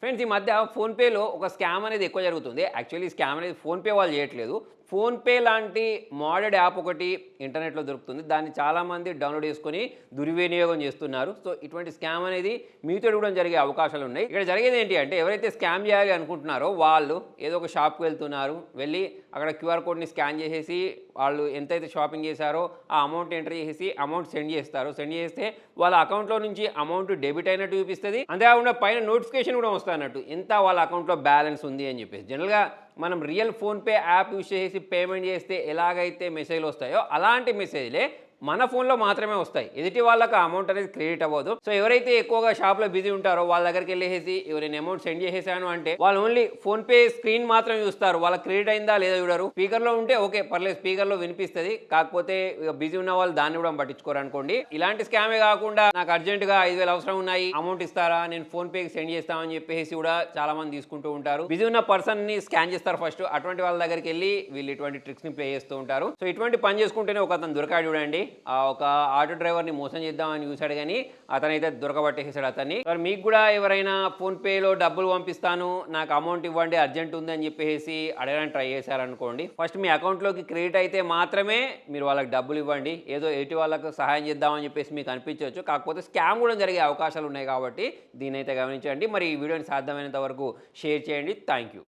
Friends ఈ మధ్య ఫోన్పేలో ఒక స్కామ్ అనేది ఎక్కువ జరుగుతుంది. యాక్చువల్లీ స్కామ్ అనేది ఫోన్పే వాళ్ళు చేయట్లేదు. ఫోన్పే లాంటి మోడెడ్ యాప్ ఒకటి ఇంటర్నెట్లో దొరుకుతుంది. దాన్ని చాలామంది డౌన్లోడ్ చేసుకొని దుర్వినియోగం చేస్తున్నారు. సో ఇటువంటి స్కామ్ అనేది మీతో కూడా జరిగే అవకాశాలు ఉన్నాయి. ఇక్కడ జరిగేది ఏంటి అంటే ఎవరైతే స్కామ్ చేయాలి అనుకుంటున్నారో వాళ్ళు ఏదో ఒక షాప్కి వెళ్తున్నారు. వెళ్ళి అక్కడ క్యూఆర్ కోడ్ని స్కాన్ చేసేసి వాళ్ళు ఎంతైతే షాపింగ్ చేశారో ఆ అమౌంట్ ఎంటర్ చేసేసి అమౌంట్ సెండ్ చేస్తారు. సెండ్ చేస్తే వాళ్ళ అకౌంట్లో నుంచి అమౌంట్ డెబిట్ అయినట్టు చూపిస్తుంది. అంతేకాకుండా పైన నోటిఫికేషన్ కూడా వస్తాయన్నట్టు అన్నట్టు ఎంత వాళ్ళ అకౌంట్లో బ్యాలెన్స్ ఉంది అని చెప్పేసి. జనరల్గా మనం రియల్ ఫోన్పే యాప్ యూస్ చేసి పేమెంట్ చేస్తే ఎలాగైతే మెసేజ్లు వస్తాయో అలాంటి మెసేజ్లే మన ఫోన్లో మాత్రమే వస్తాయి. ఎదుటి వాళ్ళకి అమౌంట్ అనేది క్రెడిట్ అవ్వదు. సో ఎవరైతే ఎక్కువగా షాప్లో బిజీ ఉంటారో వాళ్ళ దగ్గరికి వెళ్ళేసి నేను అమౌంట్ సెండ్ చేసేసాను అంటే వాళ్ళు ఓన్లీ ఫోన్ పే స్క్రీన్ మాత్రం చూస్తారు. వాళ్ళ క్రెడిట్ అయిందా లేదా చూడరు. స్పీకర్లో ఉంటే ఓకే పర్లేదు స్పీకర్లో వినిపిస్తుంది. కాకపోతే బిజీ ఉన్న వాళ్ళు దాన్ని కూడా పట్టించుకోరు అనుకోండి. ఇలాంటి స్కామే కాకుండా నాకు అర్జెంటుగా ఐదు వేలు అవసరం ఉన్నాయి అమౌంట్ ఇస్తారా? నేను ఫోన్ పేకి సెండ్ చేస్తామని చెప్పేసి కూడా చాలా మంది తీసుకుంటూ ఉంటారు. బిజీ ఉన్న పర్సన్ని స్కాన్ చేస్తారు ఫస్ట్ అటువంటి వాళ్ళ దగ్గరికి వెళ్ళి వీళ్ళు ఇటువంటి ట్రిక్స్ని ప్లే చేస్తూ ఉంటారు. సో ఇటువంటి పని చేసుకుంటేనే ఒక అతను దొరకాడు చూడండి. ఒక ఆటో డ్రైవర్ని మోసం చేద్దామని చూశాడు కానీ అతనైతే దొరకబట్టేసాడు అతన్ని. మరి మీకు కూడా ఎవరైనా ఫోన్పేలో డబ్బులు పంపిస్తాను నాకు అమౌంట్ ఇవ్వండి అర్జెంట్ ఉంది అని చెప్పేసి అడగడానికి ట్రై చేశారనుకోండి. ఫస్ట్ మీ అకౌంట్లోకి క్రెడిట్ అయితే మాత్రమే మీరు వాళ్ళకి డబ్బులు ఇవ్వండి. ఏదో ఎటు వాళ్ళకు సహాయం చేద్దామని చెప్పేసి మీకు అనిపించవచ్చు. కాకపోతే స్కామ్ కూడా జరిగే అవకాశాలు ఉన్నాయి కాబట్టి దీని అయితే గమనించండి. మరి ఈ వీడియోని సాధ్యమైనంత వరకు షేర్ చేయండి. Thank you.